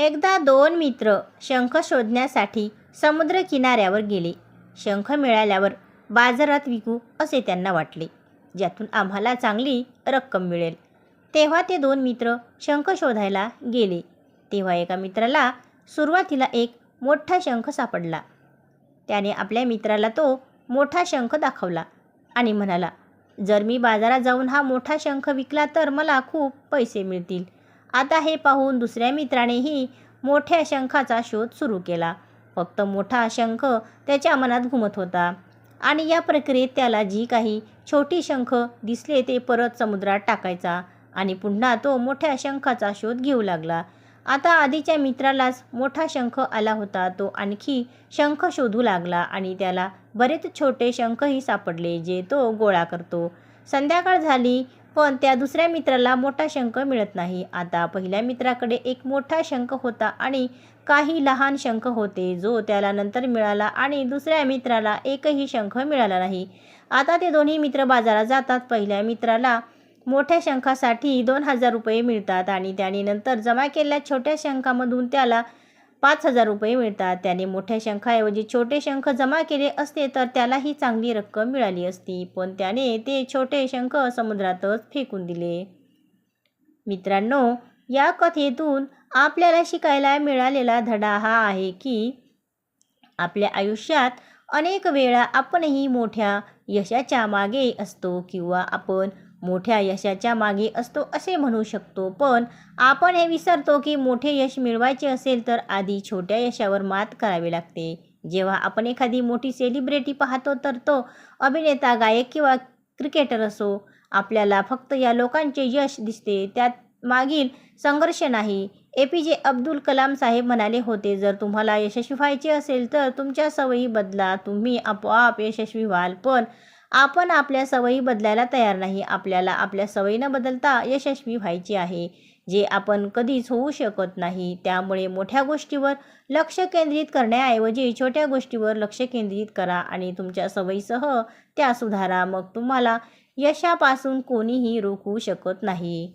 एकदा दोन मित्र शंख शोधण्यासाठी समुद्र किनाऱ्यावर गेले. शंख मिळाल्यावर बाजारात विकू असे त्यांना वाटले. ज्यातून आम्हाला चांगली रक्कम मिळेल. तेव्हा ते दोन मित्र शंख शोधायला गेले. तेव्हा एका मित्राला सुरुवातीला एक मोठा शंख सापडला. त्याने आपल्या मित्राला तो मोठा शंख दाखवला आणि म्हणाला जर मी बाजारात जाऊन हा मोठा शंख विकला तर मला खूप पैसे मिळतील. आता हे पाहून दुसऱ्या मित्रानेही मोठ्या शंखाचा शोध सुरू केला. फक्त मोठा शंख त्याच्या मनात घुमत होता आणि या प्रक्रियेत त्याला जी काही छोटी शंख दिसले ते परत समुद्रात टाकायचा आणि पुन्हा तो मोठ्या शंखाचा शोध घेऊ लागला. आता आधीच्या मित्रालाच मोठा शंख आला होता तो आणखी शंख शोधू लागला आणि त्याला बरेच छोटे शंखही सापडले जे तो गोळा करतो. संध्याकाळ झाली पण त्या दुसऱ्या मित्राला मोठा शंख मिळत नाही. आता पहिल्या मित्राकडे एक मोठा शंख होता आणि काही लहान शंख होते जो त्याला नंतर मिळाला आणि दुसऱ्या मित्राला एकही शंख मिळाला नाही. आता ते दोन्ही मित्र बाजारात जातात. पहिल्या मित्राला मोठ्या शंखासाठी दोन हजार रुपये मिळतात आणि त्याने नंतर जमा केलेल्या छोट्या शंखामधून त्याला पाच हजार रुपये मिळतात. त्याने मोठ्या शंखाऐवजी छोटे शंख जमा केले असते तर त्यालाही चांगली रक्कम मिळाली असती. पण त्याने ते छोटे शंख समुद्रातच फेकून दिले. मित्रांनो या कथेतून आपल्याला शिकायला मिळालेला धडा हा आहे की आपल्या आयुष्यात अनेक वेळा आपणही मोठ्या यशाच्या मागे असतो किंवा आपण मोठ्या यशाच्या मागे असतो असे म्हणू शकतो. पण आपण हे विसरतो की मोठे यश मिळवायचे असेल तर आधी छोट्या यशावर मात करावी लागते. जेव्हा आपण एखादी मोठी सेलिब्रिटी पाहतो तर तो अभिनेता गायक किंवा क्रिकेटर असो. आपल्याला फक्त या लोकांचे यश दिसते. त्यात मागील संघर्ष नाही. ए पी जे अब्दुल कलाम साहेब म्हणाले होते जर तुम्हाला यशस्वी व्हायचे असेल तर तुमच्या सवयी बदला. तुम्ही आपोआप यशस्वी व्हाल. पण आपण आपल्या सवयी बदलायला तयार नाही. आपल्याला आपल्या सवयी न बदलता यशस्वी व्हायचे आहे. जे आपण कधीच होऊ शकत नाही. त्यामुळे मोठ्या गोष्टीवर लक्ष केंद्रित करण्याऐवजी छोट्या गोष्टीवर लक्ष केंद्रित करा आणि तुमच्या सवयीसह त्या सुधारा. मग तुम्हाला यशापासून कोणीही रोखू शकत नाही.